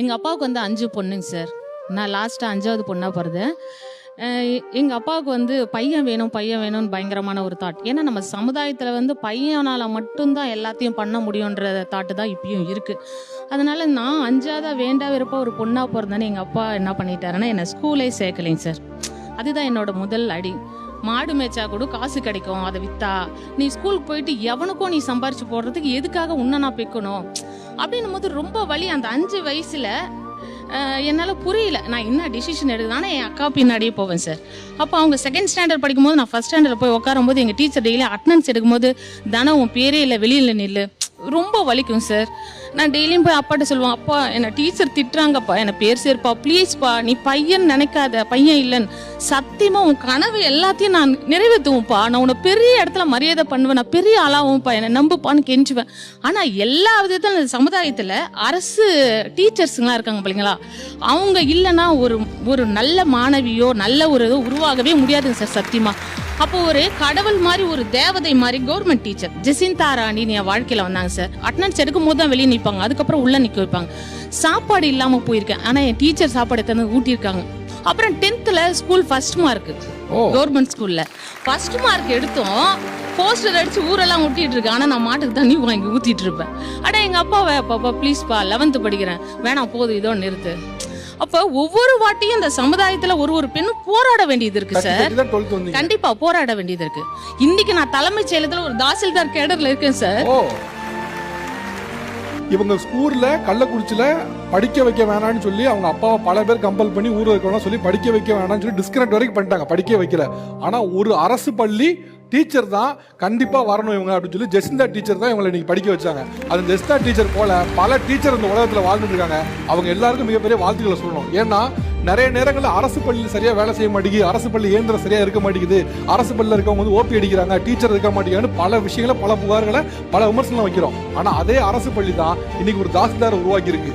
எங்கள் அப்பாவுக்கு வந்து அஞ்சு பொண்ணுங்க சார். நான் லாஸ்ட்டாக அஞ்சாவது பொண்ணாக பிறந்தேன். எங்கள் அப்பாவுக்கு வந்து பையன் வேணும் பையன் வேணும்னு பயங்கரமான ஒரு தாட் ஏன்னா நம்ம சமுதாயத்தில் வந்து பையனால் மட்டும்தான் எல்லாத்தையும் பண்ண முடியுன்ற தாட்டு தான் இப்பயும் இருக்குது அதனால் நான் அஞ்சாவதா வேண்டா விருப்பம் ஒரு பொண்ணாக பிறந்தேன்னு எங்கள் அப்பா என்ன பண்ணிட்டாருன்னா என்னை ஸ்கூலே சேர்க்கலைங்க சார். அதுதான் என்னோட முதல் அடி. மாடு மேய்ச்சா கூட காசு கிடைக்கும் அதை வித்தா. நீ ஸ்கூலுக்கு போயிட்டு எவனுக்கும் நீ சம்பாரிச்சு போடுறதுக்கு எதுக்காக உன்னை நான் பிக்கணும்? அப்படின்னும் போது ரொம்ப வலி. அந்த அஞ்சு வயசில் என்னால் புரியல. நான் என்ன டிசிஷன் எடுக்குதானே என் அக்கா பின்னாடியே போவேன் சார் அப்போ அவங்க செகண்ட் ஸ்டாண்டர்ட் படிக்கும்போது நான் ஃபஸ்ட் ஸ்டாண்டர்ட் போய் உட்காரும்போது எங்கள் டீச்சர் டெய்லி அட்டனன்ஸ் எடுக்கும்போது தானே உன் பேரே இல்லை வெளியில் நில்லு. ரொம்ப வலிக்கும் சார் நான் டெய்லியும் போய் அப்பாட்ட சொல்லுவேன் அப்பா என்னை டீச்சர் திட்டுறாங்கப்பா என்னை பேர் சேர்ப்பா ப்ளீஸ்ப்பா நீ பையன் நினைக்காத பையன் இல்லைன்னு. சத்தியமாக உன் கனவு எல்லாத்தையும் நான் நிறைவேற்றுவேன்ப்பா நான் உன்னை பெரிய இடத்துல மரியாதை பண்ணுவேன் நான் பெரிய ஆளாகும்ப்பா என்னை நம்புப்பான்னு கெஞ்சுவேன். ஆனால் எல்லா விதத்திலும் இந்த அரசு டீச்சர்ஸுங்களாம் இருக்காங்க பிள்ளைங்களா அவங்க இல்லைன்னா ஒரு ஒரு நல்ல மாணவியோ நல்ல ஒரு இதோ உருவாகவே முடியாதுங்க சார் சத்தியமாக அப்போ ஒரு கடவுள் மாதிரி ஒரு தேவதை மாதிரி கவர்மெண்ட் டீச்சர் ஜெசிந்தா ராணின்னு என் வாழ்க்கையில வந்தாங்க சார் அட்டனன்ஸ் எடுக்கும் போது தான் வெளியே நிற்பாங்க அதுக்கப்புறம் உள்ள நிற்க வைப்பாங்க. சாப்பாடு இல்லாம போயிருக்கேன். ஆனா என் டீச்சர் சாப்பாடு எடுத்து ஊட்டியிருக்காங்க. அப்புறம் டென்த்தில் ஸ்கூல் ஃபர்ஸ்ட் மார்க் கவர்மெண்ட் ஸ்கூல்ல ஃபர்ஸ்ட் மார்க் எடுத்தோம். போஸ்டர் அடிச்சு ஊரெல்லாம் ஊட்டிட்டு இருக்கேன் ஆனா நான் மாட்டுக்கு தண்ணி வாங்கி ஊத்திட்டு இருப்பேன் அட எங்க அப்பாவை பாப்பா ப்ளீஸ்ப்பா லெவன்த் படிக்கிறேன். வேணாம் போதும் இதோ நிறுத்து. அப்ப ஒவ்வொரு வாட்டியும் இந்த சமுதாயத்துல ஒரு ஒரு பெண்ணும் போராட வேண்டியது இருக்கு சார் கண்டிப்பா போராட வேண்டியது இருக்கு. இன்னைக்கு நான் தலைமைச் செயலத்துல ஒரு தாசில்தார் கேடர்ல இருக்கேன் சார் இவங்க ஸ்கூல்ல கள்ளக்குறிச்சியில படிக்க வைக்க வேணாம்னு சொல்லி அவங்க அப்பாவை பல பேர் கம்பல் பண்ணி ஊர்ல இருக்கணும் சொல்லி படிக்க வைக்க வேணாம்னு சொல்லி டிஸ்கனெக்ட் வரைக்கும் பண்ணிட்டாங்க. படிக்க வைக்கல. ஆனா ஒரு அரசு பள்ளி டீச்சர் தான் கண்டிப்பாக வரணும் இவங்க அப்படின்னு சொல்லி ஜெசிந்தா டீச்சர் தான் இவங்களை இன்னைக்கு படிக்க வச்சாங்க. அந்த ஜெசிந்தா டீச்சர் போல பல டீச்சர் இந்த உலகத்தில் வாழ்ந்துட்டு இருக்காங்க. அவங்க எல்லாருக்கும் மிகப்பெரிய வாழ்த்துக்களை சொல்லணும். ஏன்னா நிறைய நேரங்களில் அரசு பள்ளியில் சரியாக வேலை செய்ய மாட்டேங்குது அரசு பள்ளி இயந்திரம் சரியாக இருக்க மாட்டேங்குது அரசு பள்ளியில் இருக்கவங்க வந்து ஓபி அடிக்கிறாங்க டீச்சர் இருக்க மாட்டேங்கிறான்னு பல விஷயங்களை பல புகார்களை பல விமர்சனம் வைக்கிறோம். ஆனால் அதே அரசு பள்ளி தான் இன்னைக்கு ஒரு தாசில்தார் உருவாக்கி இருக்கு